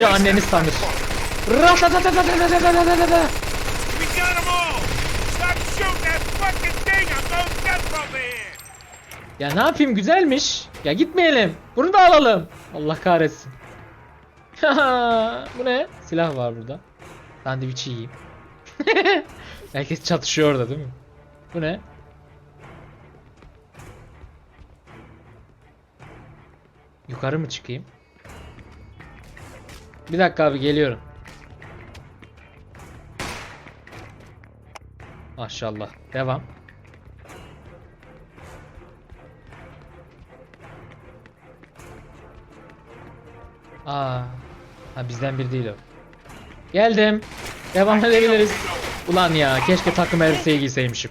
Ya anneniz tanır. Ya ne yapayım güzelmiş. Ya gitmeyelim. Bunu da alalım. Allah kahretsin. Bu ne? Silah var burada. Sandviçi yiyeyim. Herkes çatışıyor orada değil mi? Bu ne? Yukarı mı çıkayım? Bir dakika abi geliyorum. Maşallah. Devam. Aa. Ha bizden biri değil o. Geldim. Devam edebiliriz. Ulan ya keşke takım elbiseyi giyseymişim.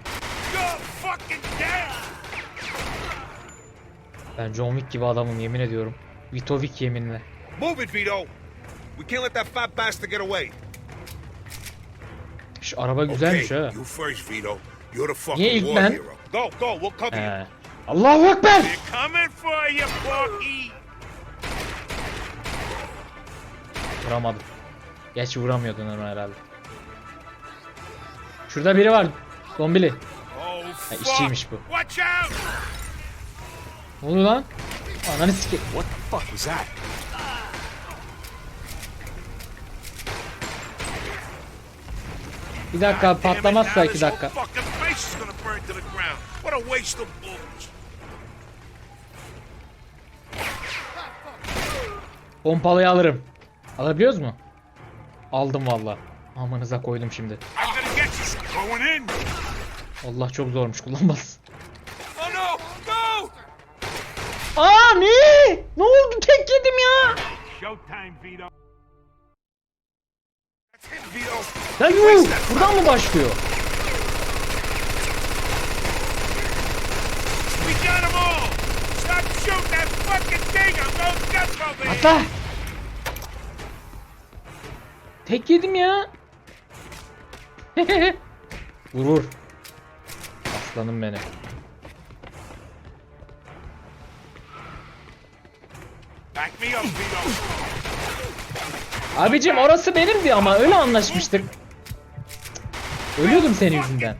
Ben John Wick gibi adamım yemin ediyorum. Vitovik yeminle. Move it, Vito. We can't let that fat bastard get away. Şu araba güzelmiş okay, ha. you first, Vito. You're the Niye fucking ilk war ben? hero. Go, go. We'll cover you. He. Allahu Ekber! They're coming for you, Porky! Vuramadım. Gerçi vuramıyordun onu herhalde. Şurada biri var. Zombili. Oh, Ha, fuck! işçiymiş bu. Watch out! Ne oluyor lan? Ananı sike... What the fuck was that? Bir dakika abi, patlamazsa iki dakika. Pompalıyı alırım. Alabiliyoruz mu? Aldım valla. Amanıza koydum şimdi. Allah çok zormuş kullanmaz. Aa ne? Ne oldu tek yedim ya? Lan yuh! Buradan mı başlıyor? Atla! Tek yedim ya. vur vur. Aslanım benim. Back me up, Abicim orası benimdi ama öyle anlaşmıştık. Ölüyordum senin yüzünden.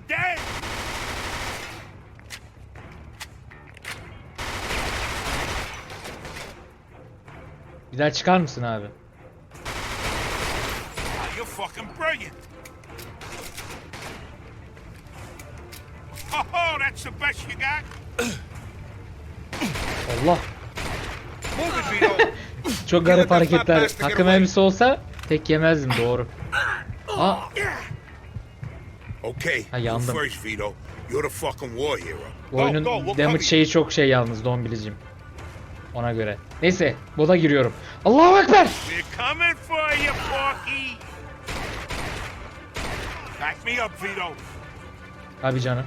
Bir daha çıkar mısın abi? Allah. Çok garip hareketler. Hakkım elbise olsa tek yemezdim doğru. Aa. Okay. Ha yandım. Oyunun damage şeyi çok şey yalnız Dombilicim. Ona göre. Neyse, boda giriyorum. Allahu ekber. Abi canım.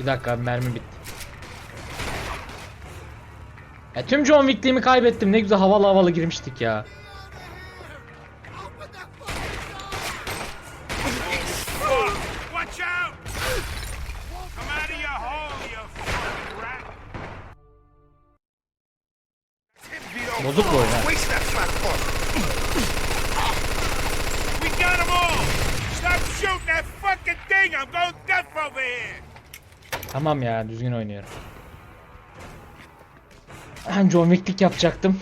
Bir dakika abi mermi bitti. Ya tüm John Wick'liğimi kaybettim. Ne güzel havalı havalı girmiştik ya. Bozuk bu oyun. Tamam ya düzgün oynuyorum. Ben John Wick'lik yapacaktım.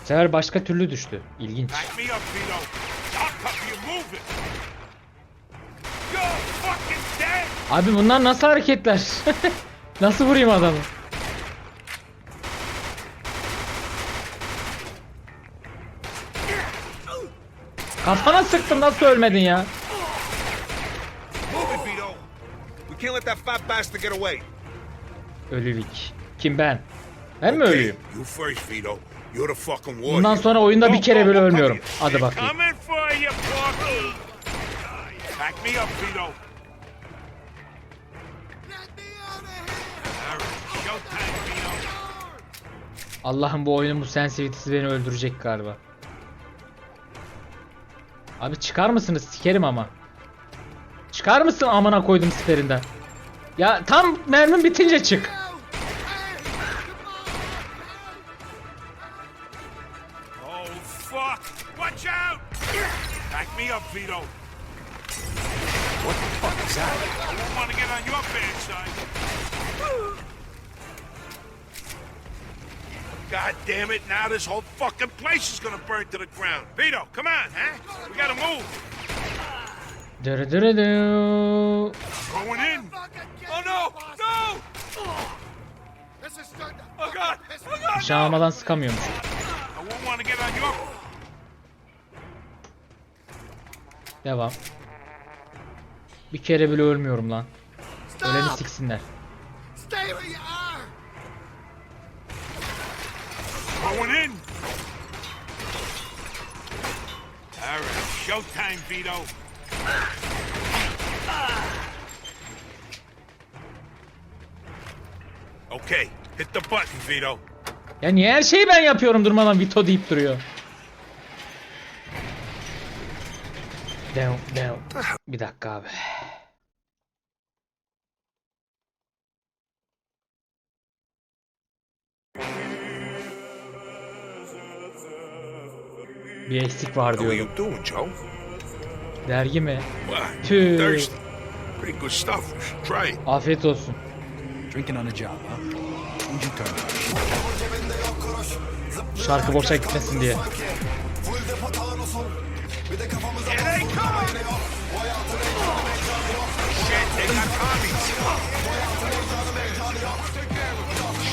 Bu sefer başka türlü düştü. İlginç. Abi bunlar nasıl hareketler? nasıl vurayım adamı? Kafana sıktım nasıl ölmedin ya? Move it, Vito. We can't let that fat bastard get away. Ölülük. Kim ben? Ben mi ölüyüm? You first, Vito. You're the fucking war Bundan sonra oyunda bir kere cover ölmüyorum. Hadi bakayım. Coming for you, Porky! Back me up, Vito. Allah'ım bu oyunun bu sensitivity'si beni öldürecek galiba. Abi çıkar mısınız? Sikerim ama. Çıkar mısın amına koydum siperinden? Ya tam mermim bitince çık. Oh. God damn it, now this whole fucking place is gonna burn to the ground. Vito, come on, huh? We gotta move. Dırı dırı dırı. Going in. Oh no! No! Oh god! Oh god! Nişan almadan sıkamıyormuş. Devam. Bir kere bile ölmüyorum lan. Öleni siksinler. Showtime, Vito. Okay, hit the button, Vito. Ya niye her şeyi ben yapıyorum durmadan Vito deyip duruyor. Dev, dev. Bir dakika abi. Bir eksik var What Dergi mi? Tüh. Thirsty. Pretty good stuff. You should try it. Afiyet olsun. Drinking on the job, huh? Şarkı boşa gitmesin diye.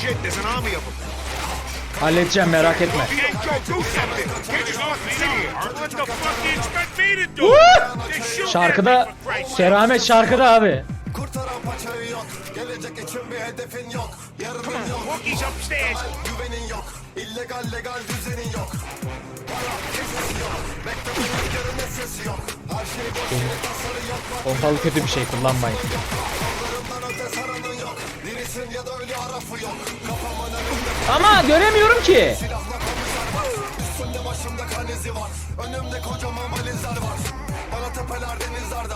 Shit, there's an army of them. Halledeceğim merak etme. Şarkıda keramet şarkıda abi. Kurtaran paçayı yok. Gelecek için bir hedefin yok. Yarının yok. Güvenin yok. İllegal legal düzenin yok. Şey yok. Pompalı kötü bir şey kullanmayın. Ama göremiyorum ki.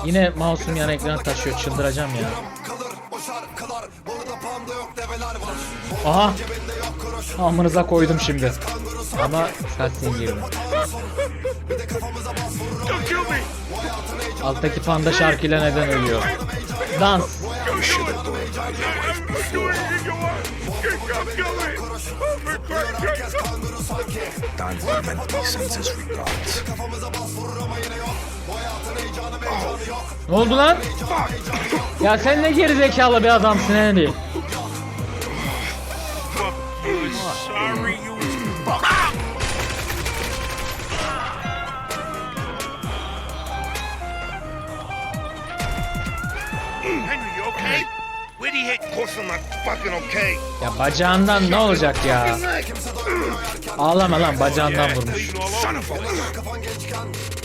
Yine mouse'um yan ekranı taşıyor çıldıracağım ya. Aha Cebinde yok kuruş. amınıza koydum şimdi. Ama cutscene girdi. Bir de kafamıza bas vurur. Don't kill me! Alttaki panda şarkıyla neden ölüyor? Dans. Clemente sends his regards. Ne oldu lan? Ya sen ne geri zekalı bir adamsın Henry. Henry, you okay? Where'd he hit? Of course I'm not fucking okay. Ya bacağından ne olacak ya? Ağlama lan bacağından vurmuş.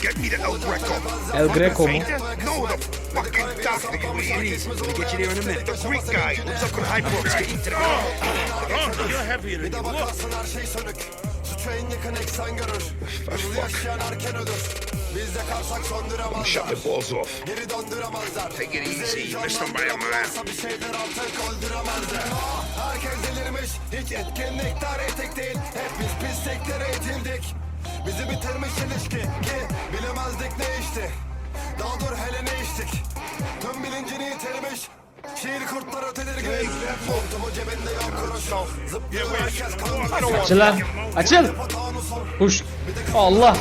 El Greco. El Greco mu? No, the fucking doctor, you idiot. We'll get you there in a minute. The Greek guy lives up in High Brook. Take to the you're heavier than you look. Bakarsın her sönük. Suçu en yakın eksen görür. Hızlı yaşayan erken ölür. Biz yakarsak söndüremezler. Shut the balls off. Geri döndüremezler. Take it easy, Mr. Varsa bir şeyler artık öldüremezler. Ah, Herkes delirmiş. Hiç etkinlikler etik değil. Hep biz pisliklere eğitildik. Bizi bitirmiş ilişki ki bilemezdik ne işti. Daha dur hele ne içtik. Tüm bilincini yitirmiş. Şiir kurtları tedirgin. Montumu cebinde yok kuruş. Zıplıyor herkes. Açıl lan. Açıl. Kuş. Allah.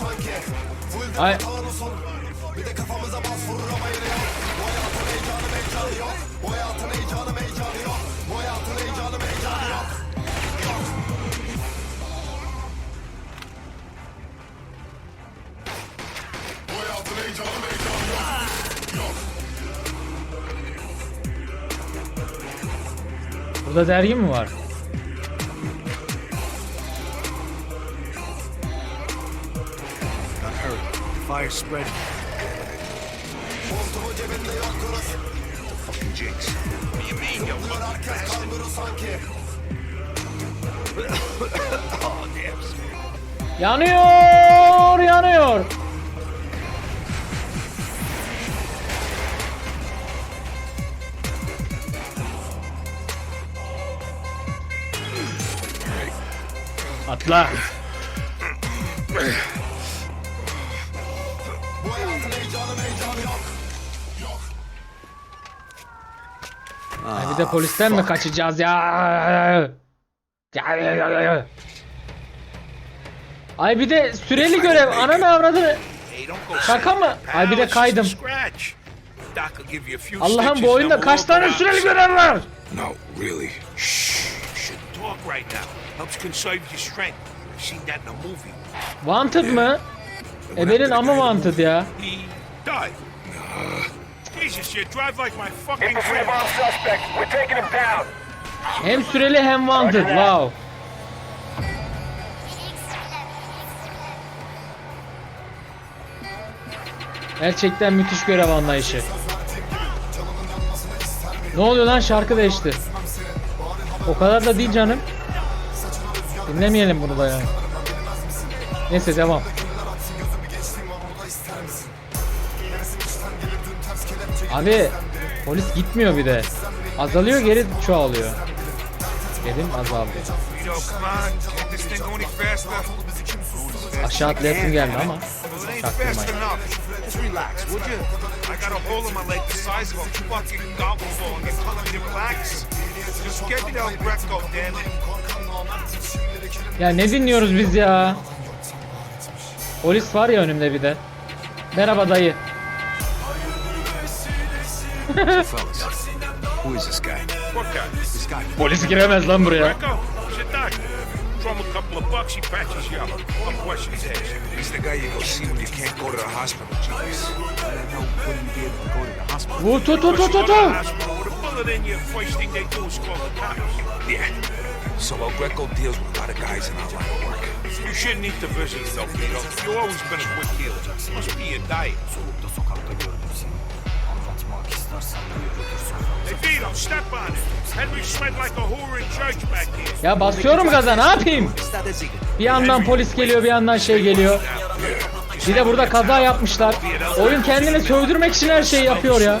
Sanki. Full Ay. Bir de kafamıza bas vurur ama yine yok. Bu hayatın heyecanı heyecanı yok. Bu hayatın heyecanı heyecanı Burada dergi mi var? Montumu cebinde yok kuruş. Fucking jinx. What do you mean, yo? Zıplıyor herkes kanguru sanki. dibs. Yanıyor, yanıyor. Atla. Ay bir de polisten mi kaçacağız ya? Ay bir de süreli görev. Hey, don't go Şaka mı? Ay bir de kaydım. Allah'ım bu oyunda kaç tane süreli görev var? No, really. Shh. Talk right now. Helps conserve your strength. I've seen that in a movie. Wanted mı? Ebenin amı wanted ya. He died. Jesus, you drive like my fucking grandma. suspect. We're taking him down. Hem süreli hem wanted. Wow. Gerçekten müthiş görev anlayışı. Ne oluyor lan şarkı değişti. O kadar da değil canım. Dinlemeyelim bunu da yani. Neyse devam. Abi polis gitmiyor bir de. Azalıyor geri çoğalıyor. Dedim azaldı. Aşağı atlayasım geldi ama. Çaktırmayın. Ya ne dinliyoruz biz ya? Polis var ya önümde bir de. Merhaba dayı. Polis giremez lan buraya. Throw him a couple of bucks, he patches you up. No questions asked. He's the guy you go see when you can't go to the hospital, James. Now, wouldn't you be able to go to the hospital? Vur tu tu tu tu Go to tu. the hospital with a bullet in you, first thing they do is call the cops. Yeah. So El Greco deals with a lot of guys in our line of work. You shouldn't eat the though, Vito. You've always been a quick healer. Must be your diet. Hey, Vito, step on it. Henry sweat like a whore in church back here. Ya basıyorum gaza ne yapayım? Bir yandan polis geliyor bir yandan şey geliyor. Bir de burada kaza yapmışlar. Oyun kendini sövdürmek için her şeyi yapıyor ya.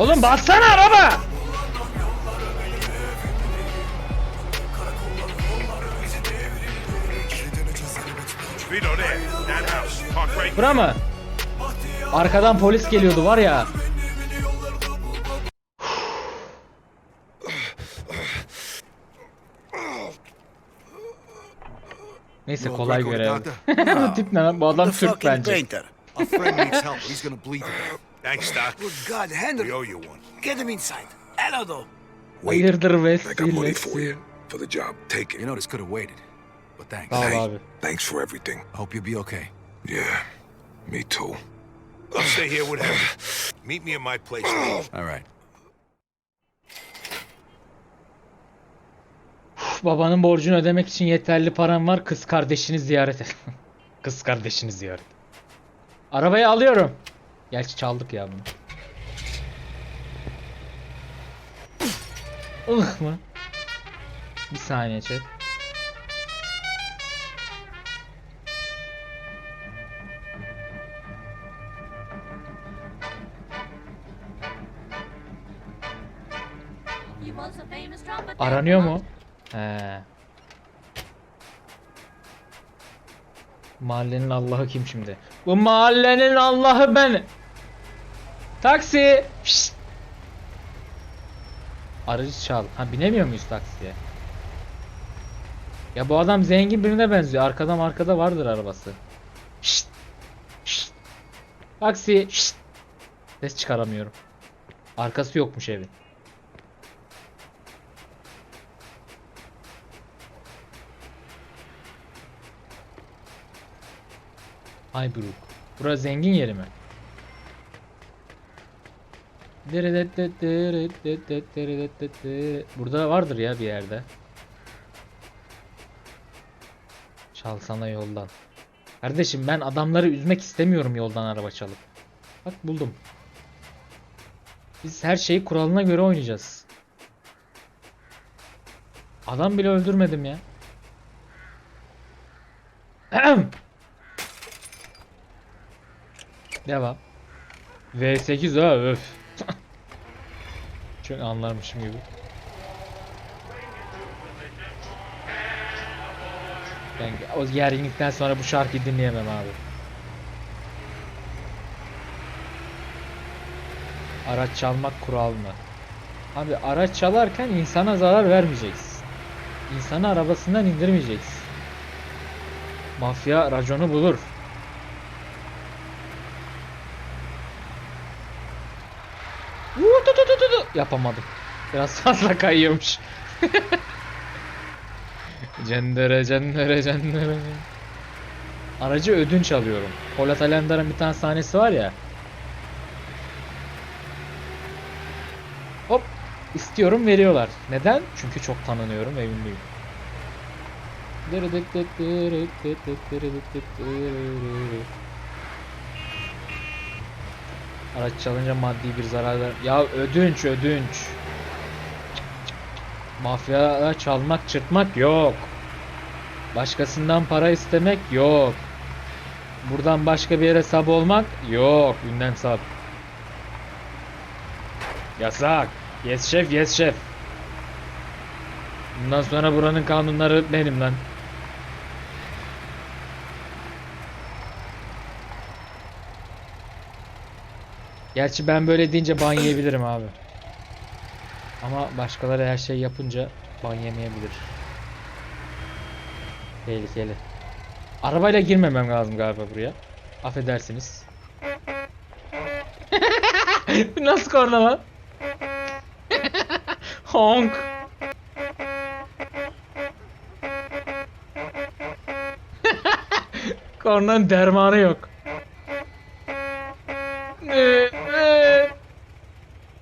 Oğlum bassana araba. Bura mı? Arkadan polis geliyordu var ya. Neyse kolay görev. Bu tip ne lan? Bu adam Türk bence. Thanks, Doc. God, Henry. We owe you one. Get him inside. Hello, Hayırdır I got money for Wesley. you. For the job. Take it. You know, this could have waited. But thanks. Sağ ol Hey, abi. thanks for everything. I hope you'll be okay. Yeah, me too. I'll stay here with him. Meet me at my place. All right. Babanın borcunu ödemek için yeterli param var. Kız kardeşini ziyaret et. Kız kardeşini ziyaret. Arabayı alıyorum. Gerçi çaldık ya bunu. Ih mı? Bir saniye trumpet. Aranıyor mu? He. Mahallenin Allah'ı kim şimdi? Bu mahallenin Allah'ı ben. Taksi. Şşt. Aracı çal. Ha binemiyor muyuz taksiye? Ya bu adam zengin birine benziyor. Arkada arkada vardır arabası. Şşt. Şşt. Taksi. Şşt. Ses çıkaramıyorum. Arkası yokmuş evin. Hayburuk. Burası zengin yeri mi? Burada vardır ya bir yerde. Çalsana yoldan. Kardeşim ben adamları üzmek istemiyorum yoldan araba çalıp. Bak buldum. Biz her şeyi kuralına göre oynayacağız. Adam bile öldürmedim ya. Devam. V8 ha öf. Çok anlarmışım gibi. Ben o gerginlikten sonra bu şarkıyı dinleyemem abi. Araç çalmak kural mı? Abi araç çalarken insana zarar vermeyeceksin. İnsanı arabasından indirmeyeceksin. Mafya raconu bulur. Yapamadım. Biraz fazla kayıyormuş. cendere cendere cendere. Aracı ödünç alıyorum. Polat Alemdar'ın bir tane sahnesi var ya. Hop istiyorum veriyorlar. Neden? Çünkü çok tanınıyorum ve ünlüyüm. Araç çalınca maddi bir zarar ver. Ya ödünç ödünç. Mafya çalmak çırpmak yok. Başkasından para istemek yok. Buradan başka bir yere sab olmak yok. Günden sab. Yasak. Yes şef yes şef. Bundan sonra buranın kanunları benim lan. Gerçi ben böyle deyince ban yiyebilirim abi. Ama başkaları her şey yapınca ban yemeyebilir. Tehlikeli. Arabayla girmemem lazım galiba buraya. Affedersiniz. Nasıl korna lan? Honk. Kornanın dermanı yok.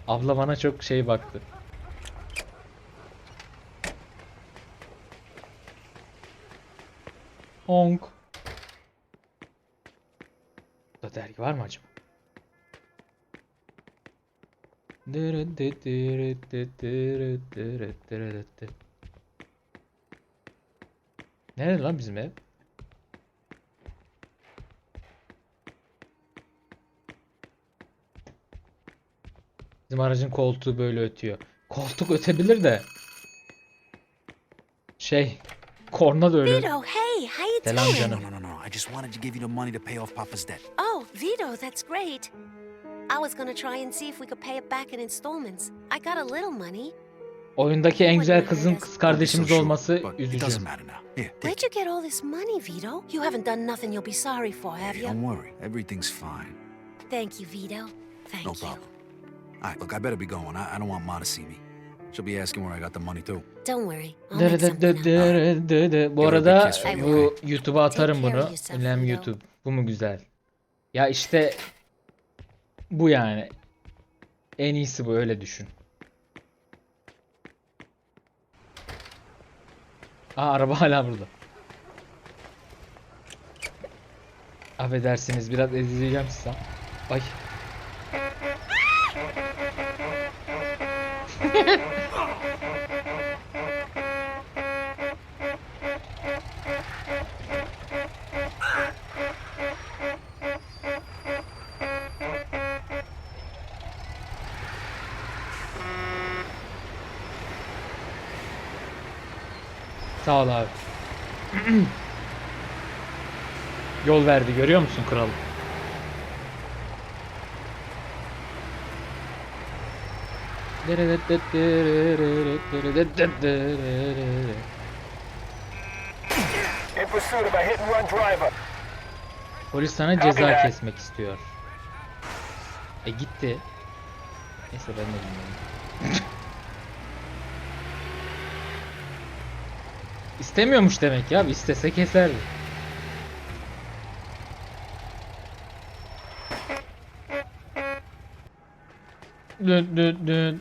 Abla bana çok şey baktı. Honk. Burada dergi var mı acaba? Nerede lan bizim ev? Bizim aracın koltuğu böyle ötüyor. Koltuk ötebilir de. Şey, korna da öyle. Vito, hey, how you Selam doing? canım. No, no, no, no. I just wanted to give you the money to pay off Papa's debt. Oh, Vito, that's great. I was gonna try and see if we could pay it back in installments. I got a little money. Oyundaki en güzel kızın kız kardeşimiz olması üzücü. Where'd you get all this money, Vito? You haven't done nothing you'll be sorry for, have you? Don't worry. Everything's fine. Thank you, Vito. Thank No you. All right, look, I better be going. I, I don't want Ma to see me. She'll be asking where I got the money, too. Don't worry. I'll make something de de. Bu arada bu okay? YouTube'a atarım bunu. Ünlem. YouTube. Bu mu güzel? Ya işte bu yani. En iyisi bu öyle düşün. Aa araba hala burada. Affedersiniz biraz ezileceğim size. Ay. Sağ ol abi. Yol verdi görüyor musun kralım? Polis sana ceza kesmek istiyor. E gitti. Neyse ben de bilmiyorum. İstemiyormuş demek ya. İstese keserdi. Dün dün dün.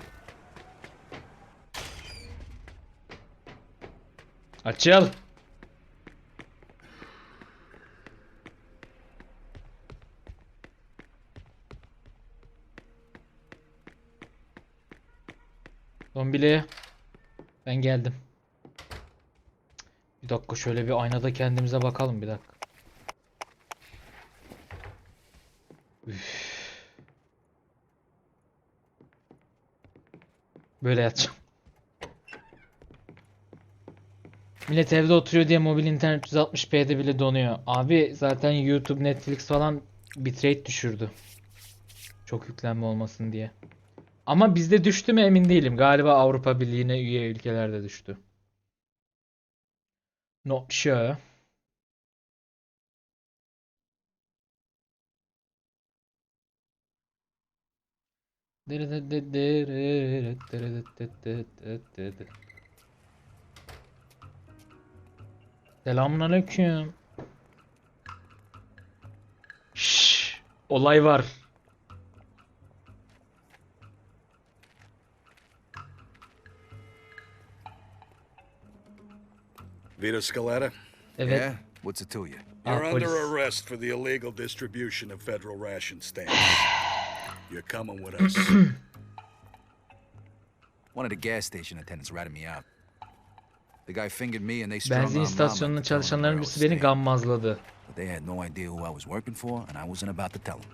Açıl. Zombili. Ben geldim. Bir dakika şöyle bir aynada kendimize bakalım bir dakika. Böyle yatacağım. Millet evde oturuyor diye mobil internet 160p'de bile donuyor. Abi zaten YouTube, Netflix falan bitrate düşürdü. Çok yüklenme olmasın diye. Ama bizde düştü mü emin değilim. Galiba Avrupa Birliği'ne üye ülkelerde düştü. Not sure. Selamun aleyküm. Şşş, olay var. Vito Scaletta, Evet. Yeah? What's it to you? You're under polis. arrest for the illegal distribution of federal ration stamps. You're coming with us. One of the gas station attendants ratted me out. The guy fingered me and they strung Benzin on istasyonunun Mama, telling him çalışanların I birisi beni gammazladı. But they had no idea who I was working for, and I wasn't about to tell them.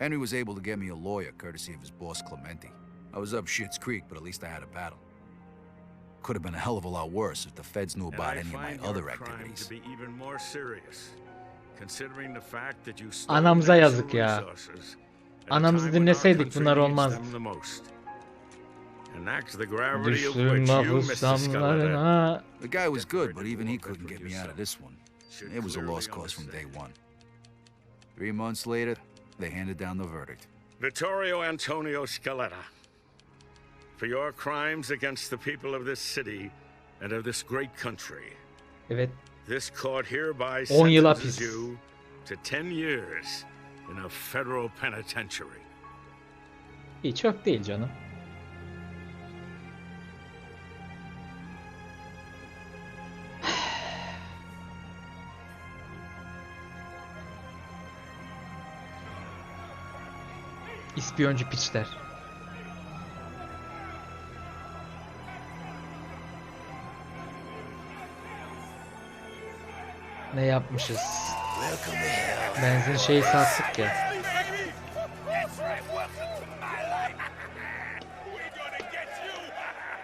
Henry was able to get me a lawyer courtesy of his boss Clementi. I was up Shit's Creek, but at least I had a battle. Could have been a hell of a lot worse if the feds knew about any of my your other crime activities. to be even more serious, considering the fact that you Anamıza yazık ya. resources at Anamızı time when our dinleseydik bunlar needs olmazdı. them the most. An act the gravity of Düştüm which you, Mr. mahpus Scaletta, damlarına. The guy was good, but even he couldn't get me out of this one. It was a lost cause from day one. Three months later, they handed down the verdict. Vittorio Antonio Scaletta, for your crimes against the people of this city and of this great country, Evet. this court hereby 10 yıl sentences hapis. you to 10 years in a federal penitentiary. İyi çok değil canım. İspiyoncu piçler. Ne yapmışız? Benzin şeyi sattık ya.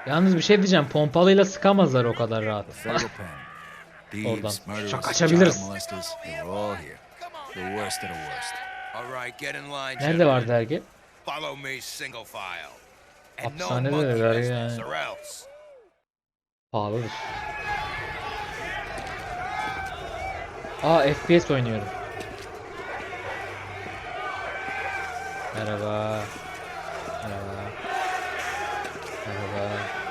Yalnız bir şey diyeceğim. Pompalıyla sıkamazlar o kadar rahat. Oradan. Thieves, murderers, Nerede gentlemen. var dergi? Follow me single file. And no Hapishanede de business yani. Pahalıdır. Aa FPS oynuyorum. Merhaba.